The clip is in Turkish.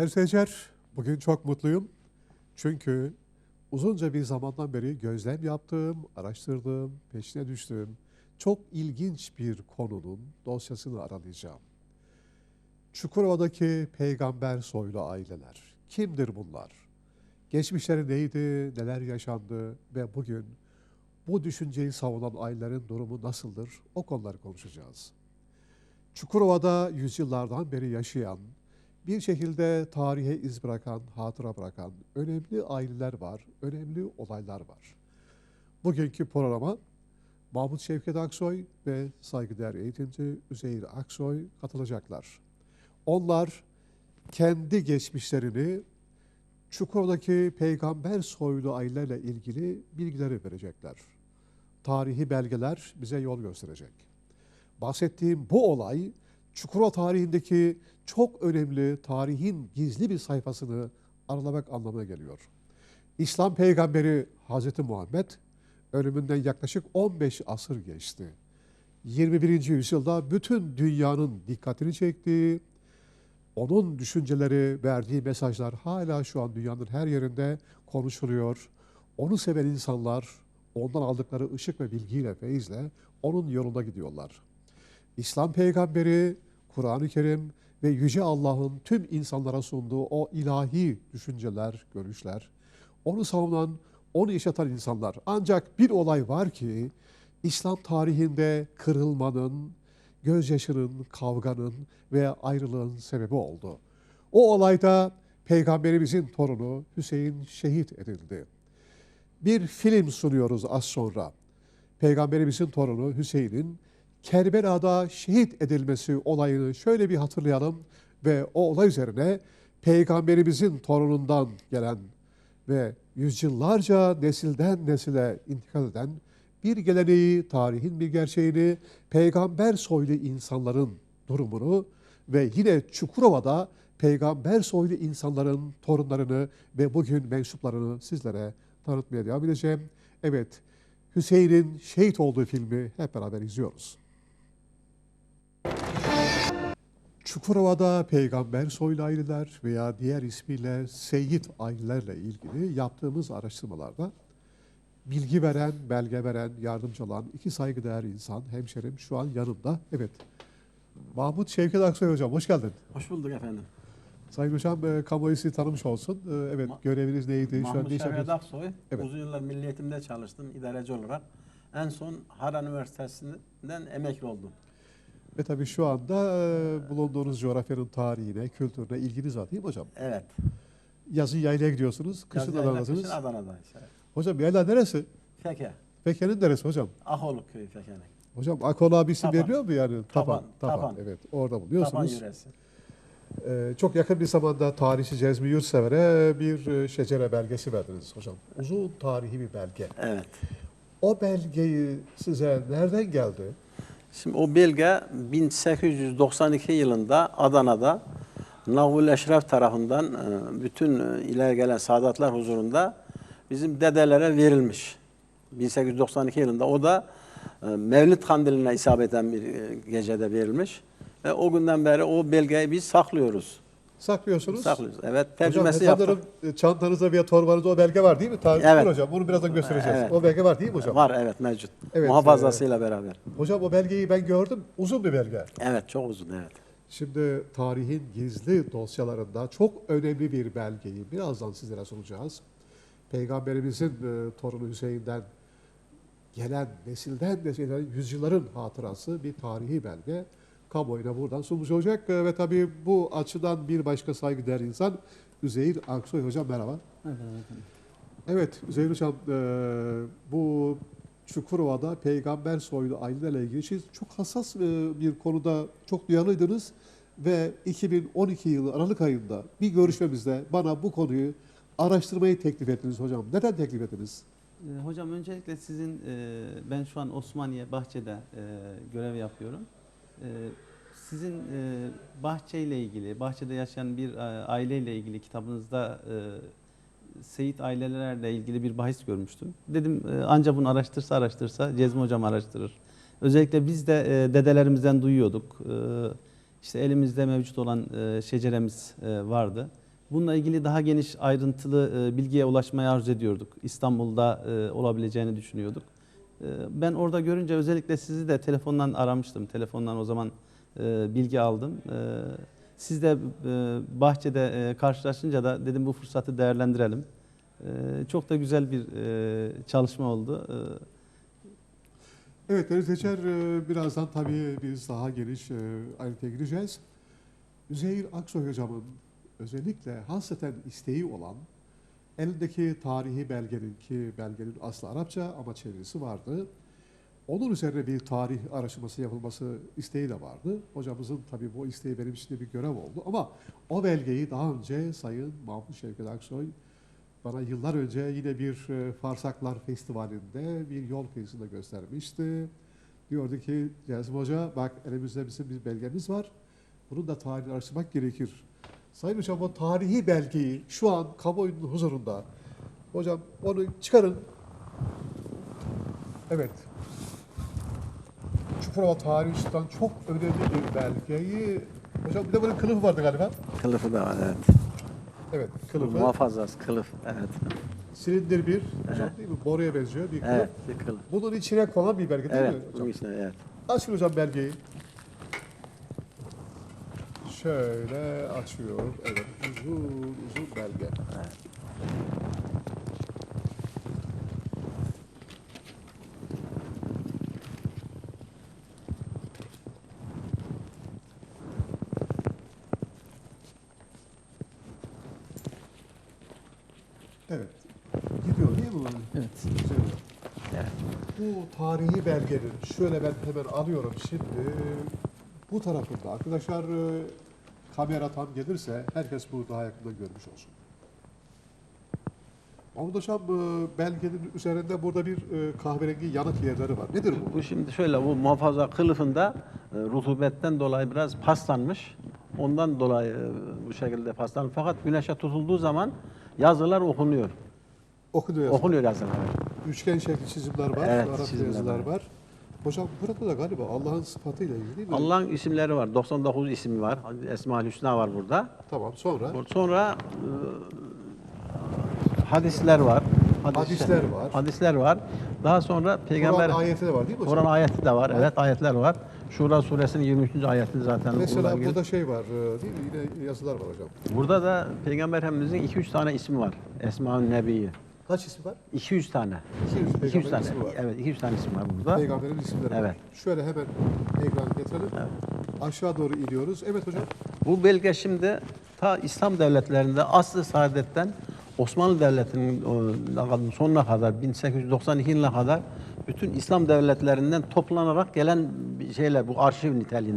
Değerli seyirciler, bugün çok mutluyum. Çünkü uzunca bir zamandan beri gözlem yaptığım, araştırdığım, peşine düştüğüm çok ilginç bir konunun dosyasını aralayacağım. Çukurova'daki peygamber soylu aileler. Kimdir bunlar? Geçmişleri neydi, neler yaşandı ve bugün bu düşünceyi savunan ailelerin durumu nasıldır? O konuları konuşacağız. Çukurova'da yüzyıllardan beri yaşayan, bir şekilde tarihe iz bırakan, hatıra bırakan önemli aileler var, önemli olaylar var. Bugünkü programa Mahmut Şevket Aksoy ve saygıdeğer eğitimci Üzeyir Aksoy katılacaklar. Onlar kendi geçmişlerini Çukurova'daki peygamber soylu ailelerle ilgili bilgileri verecekler. Tarihi belgeler bize yol gösterecek. Bahsettiğim bu olay Çukurova tarihindeki çok önemli tarihin gizli bir sayfasını aralamak anlamına geliyor. İslam peygamberi Hazreti Muhammed ölümünden yaklaşık 15 asır geçti. 21. yüzyılda bütün dünyanın dikkatini çektiği, onun düşünceleri, verdiği mesajlar hala şu an dünyanın her yerinde konuşuluyor. Onu seven insanlar ondan aldıkları ışık ve bilgiyle, feyizle onun yolunda gidiyorlar. İslam peygamberi, Kur'an-ı Kerim ve Yüce Allah'ın tüm insanlara sunduğu o ilahi düşünceler, görüşler, onu savunan, onu yaşatan insanlar. Ancak bir olay var ki İslam tarihinde kırılmanın, gözyaşının, kavganın ve ayrılığın sebebi oldu. O olayda Peygamberimizin torunu Hüseyin şehit edildi. Bir film sunuyoruz az sonra. Peygamberimizin torunu Hüseyin'in Kerbela'da şehit edilmesi olayını şöyle bir hatırlayalım ve o olay üzerine Peygamberimizin torunundan gelen ve yüzyıllarca nesilden nesile intikal eden bir geleneği, tarihin bir gerçeğini, peygamber soylu insanların durumunu ve yine Çukurova'da peygamber soylu insanların torunlarını ve bugün mensuplarını sizlere tanıtmaya devam edeceğim. Evet, Hüseyin'in şehit olduğu filmi hep beraber izliyoruz. Çukurova'da peygamber soylu aileler veya diğer ismiyle Seyyid ailelerle ilgili yaptığımız araştırmalarda bilgi veren, belge veren, yardımcı olan iki saygıdeğer insan, hemşerim şu an yanımda. Evet, Mahmut Şevket Aksoy Hocam hoş geldin. Hoş bulduk efendim. Sayın Hocam e, kamuoyu sizi tanımış olsun. E, evet, Ma- göreviniz neydi? Şu an Mahmut Şevket yapıyorsunuz? Aksoy. Evet. Uzun yıllar Milli Eğitim'de çalıştım idareci olarak. En son Harran Üniversitesi'nden emekli oldum. Ve tabii şu anda e, bulunduğunuz coğrafyanın tarihine, kültürüne ilginiz var değil mi hocam? Evet. Yazın yaylaya gidiyorsunuz, kışın Yazın Adana'dasınız. Kışın Adana'dayız. Evet. Hocam yayla neresi? Feke. Feke'nin neresi hocam? Aholuk köyü Feke'nin. Hocam Akola bir isim Tapan. veriliyor mu yani? Tapan, Tapan. Evet, orada Tapan buluyorsunuz. yöresi. Ee, çok yakın bir zamanda tarihçi Cezmi Yurtsever'e bir e, şecere belgesi verdiniz hocam. Uzun tarihi bir belge. Evet. O belgeyi size nereden geldi? Şimdi o belge 1892 yılında Adana'da Navul Eşref tarafından e, bütün e, ileri gelen Sadatlar huzurunda bizim dedelere verilmiş. 1892 yılında o da e, Mevlid Kandili'ne isabeten bir gecede verilmiş. Ve o günden beri o belgeyi biz saklıyoruz. Saklıyorsunuz. Saklıyoruz. Evet, Hocam tercümesi sanırım e, çantanızda veya torbanızda o belge var değil mi? Tarih Evet. hocam. Bunu birazdan göstereceğiz. Evet. O belge var değil mi hocam? Var evet mevcut. Evet, Muhafazasıyla beraber. Hocam o belgeyi ben gördüm. Uzun bir belge. Evet çok uzun evet. Şimdi tarihin gizli dosyalarında çok önemli bir belgeyi birazdan sizlere sunacağız. Peygamberimizin e, torunu Hüseyin'den gelen nesilden nesile yüzyılların hatırası bir tarihi belge kamuoyuna buradan sunmuş olacak. E, ve tabii bu açıdan bir başka saygıdeğer insan Üzeyir Aksoy Hocam merhaba. Evet Üzeyir Hocam e, bu Çukurova'da peygamber soylu ailelerle ilgili siz çok hassas e, bir konuda çok duyarlıydınız ve 2012 yılı Aralık ayında bir görüşmemizde bana bu konuyu araştırmayı teklif ettiniz hocam. Neden teklif ettiniz? Ee, Hocam öncelikle sizin, e, ben şu an Osmaniye Bahçe'de e, görev yapıyorum. E, Sizin e, bahçeyle ilgili, bahçede yaşayan bir e, aileyle ilgili kitabınızda e, Seyit ailelerle ilgili bir bahis görmüştüm. Dedim anca bunu araştırsa araştırsa Cezmi Hocam araştırır. Özellikle biz de dedelerimizden duyuyorduk. İşte elimizde mevcut olan şeceremiz vardı. Bununla ilgili daha geniş ayrıntılı bilgiye ulaşmayı arzu ediyorduk. İstanbul'da olabileceğini düşünüyorduk. E, Ben orada görünce özellikle sizi de telefondan aramıştım. Telefondan o zaman e, bilgi aldım. E, Siz de e, bahçede e, karşılaşınca da dedim bu fırsatı değerlendirelim. E, Çok da güzel bir çalışma oldu. Evet Deniz Teçer e, birazdan tabii biz daha geniş ayrıntıya gireceğiz. Üzeyir Aksoy hocamın özellikle hasreten isteği olan elindeki tarihi belgenin ki belgenin aslı Arapça ama çevirisi vardı. Onun üzerine bir tarih araştırması yapılması isteği de vardı. Hocamızın tabii bu isteği benim için de bir görev oldu. Ama o belgeyi daha önce Sayın Mahmut Şevket Aksoy bana yıllar önce yine bir e, Farsaklar Festivali'nde bir yol kıyısında göstermişti. Diyordu ki Cazım Hoca bak elimizde bizim bir belgemiz var. Bunun da tarihini araştırmak gerekir. Sayın Hocam o tarihi belgeyi şu an kamuoyunun huzurunda. Hocam onu çıkarın. Evet. Çukurova tarihi açısından çok önemli bir belgeyi. Hocam bir de bunun kılıfı vardı galiba. Kılıfı da var evet. Evet kılıfı. Muhafazası, kılıf. Evet. Silindir bir. Hocam değil mi? Boruya benziyor bir kılıf. Evet, bir kılıf. Bunun içine konan bir belge değil Evet, mi bunun hocam? içine evet. Açın hocam belgeyi. Şöyle açıyor. Evet uzun uzun belge. Evet. Gidiyor değil mi? Evet. Güzel. Evet. Bu tarihi belgenin şöyle ben hemen alıyorum şimdi bu tarafında arkadaşlar e, kamera tam gelirse herkes bunu daha yakında görmüş olsun. Mahmut Hocam e, belgenin üzerinde burada bir e, kahverengi yanık yerleri var. Nedir bu? Bu şimdi şöyle bu muhafaza kılıfında e, rutubetten dolayı biraz paslanmış. Ondan dolayı bu şekilde paslanmış. Fakat güneşe tutulduğu zaman yazılar okunuyor. Okunuyor. yazılar. Okunuyor yazılar. Üçgen şekli çizimler var, Evet, Arapça çizimler yazılar var. var. Hocam burada da galiba Allah'ın sıfatıyla ilgili değil mi? Allah'ın isimleri var. 99 ismi var. Esma-ül Hüsna var burada. Tamam sonra Sonra e, hadisler var. Hadisler var. Hadisler var. Daha sonra peygamber Kur'an ayeti de var değil mi hocam? Kur'an ayeti de var. Evet ayetler var. Şura suresinin 23. ayeti zaten. Mesela burada şey var e, değil mi? Yine yazılar var hocam. Burada da Peygamber Efendimizin 2-3 tane ismi var. Esma-ül Nebi'yi. Kaç isim var? 200 tane. 200 200 peygamberin tane. ismi var. Evet 200 tane isim var burada. Peygamberin isimleri var. Evet. Şöyle hemen ekran getirelim. Aşağı doğru iniyoruz. Evet hocam. Bu belge şimdi ta İslam devletlerinde aslı saadetten Osmanlı Devleti'nin sonuna kadar 1892 yılına kadar bütün İslam devletlerinden toplanarak gelen şeyler bu arşiv niteliğinde.